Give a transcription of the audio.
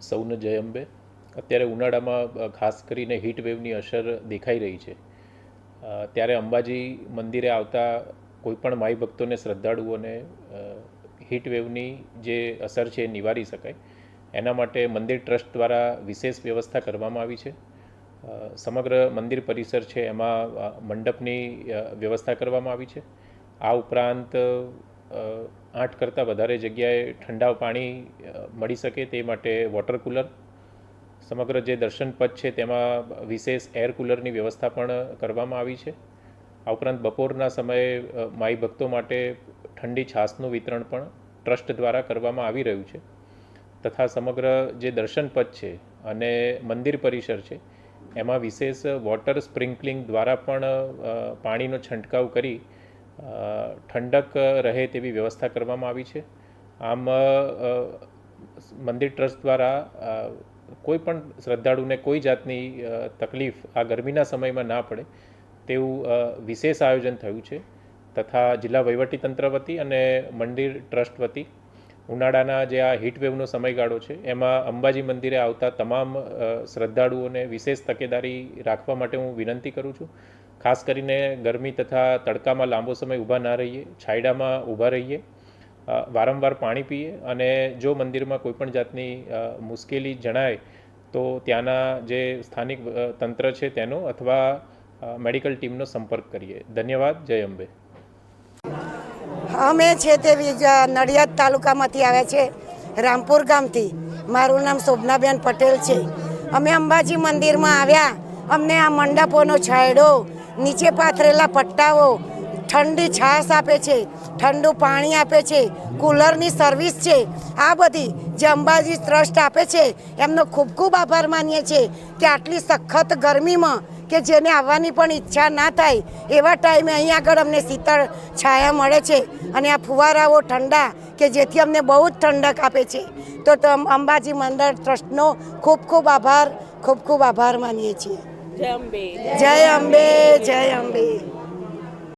સૌને જય અંબે અત્યારે ઉનાળામાં ખાસ કરીને હીટ વેવની અસર દેખાઈ રહી છે. ત્યારે અંબાજી મંદિરે આવતા કોઈપણ માઈ ભક્તોને શ્રદ્ધાળુઓને હીટ વેવની જે અસર છે એ નિવારી શકાય. એના માટે મંદિર ટ્રસ્ટ દ્વારા વિશેષ વ્યવસ્થા કરવામાં આવી છે. સમગ્ર મંદિર પરિસર છે એમાં મંડપની વ્યવસ્થા કરવામાં આવી છે. આ ઉપરાંત આઠ કરતાં વધારે જગ્યાએ ઠંડા પાણી મળી શકે તે માટે વોટર કુલર સમગ્ર જે દર્શન પથ છે તેમાં વિશેષ એર કુલરની વ્યવસ્થા પણ કરવામાં આવી છે. આ ઉપરાંત બપોરના સમયે માઈ ભક્તો માટે ઠંડી છાસનું વિતરણ પણ ટ્રસ્ટ દ્વારા કરવામાં આવી રહ્યું છે. તથા સમગ્ર જે દર્શન પથ છે અને મંદિર પરિસર છે, એમાં વિશેષ વોટર સ્પ્રિંકલિંગ દ્વારા પણ પાણીનો છંટકાવ કરી ઠંડક રહે તેવી વ્યવસ્થા કરવામાં આવી છે. આમ મંદિર ટ્રસ્ટ દ્વારા કોઈ પણ શ્રદ્ધાળુને કોઈ જાતની તકલીફ આ ગરમીના સમયમાં ના પડે તેવું વિશેષ આયોજન થયું છે. તથા જિલ્લા વહીવટીતંત્ર વતી અને મંદિર ટ્રસ્ટ વતી ઉનાળાના જે આ હીટવેવનો સમયગાળો છે, એમાં અંબાજી મંદિરે આવતા તમામ શ્રદ્ધાળુઓને વિશેષ તકેદારી રાખવા માટે હું વિનંતી કરું છું. ખાસ કરીને ગરમી તથા તડકામાં લાંબો સમય ઊભા ના રહીએ, છાયડામાં ઊભા રહીએ વારંવાર પાણી પીએ અને જો મંદિરમાં કોઈપણ જાતની મુશ્કેલી જણાય તો ત્યાંના જે સ્થાનિક તંત્ર છે તેનો અથવા મેડિકલ ટીમનો સંપર્ક કરીએ. ધન્યવાદ. જય અંબે. અમે છે તે નડિયાદ તાલુકામાંથી આવ્યા છે, રામપુર ગામથી. મારું નામ શોભનાબેન પટેલ છે. અમે અંબાજી મંદિરમાં આવ્યા. અમને આ મંડપોનો છાંયડો, નીચે પાથરેલા પટ્ટાઓ, ઠંડી છાશ આપે છે, ઠંડુ પાણી આપે છે, કુલરની સર્વિસ છે, આ બધી જે અંબાજી ટ્રસ્ટ આપે છે, એમનો ખૂબ ખૂબ આભાર માનીએ છીએ કે આટલી સખત ગરમીમાં કે જેને આવવાની પણ ઈચ્છા ના થાય એવા ટાઈમે અહીં આગળ અમને શીતળ છાયા મળે છે અને આ ફુવારાઓ ઠંડા કે જેથી અમને બહુ જ ઠંડક આપે છે. તો તો અંબાજી મંદિર ટ્રસ્ટનો ખૂબ ખૂબ આભાર ખૂબ ખૂબ આભાર માનીએ છીએ. જય અંબે. જય અંબે જય અંબે.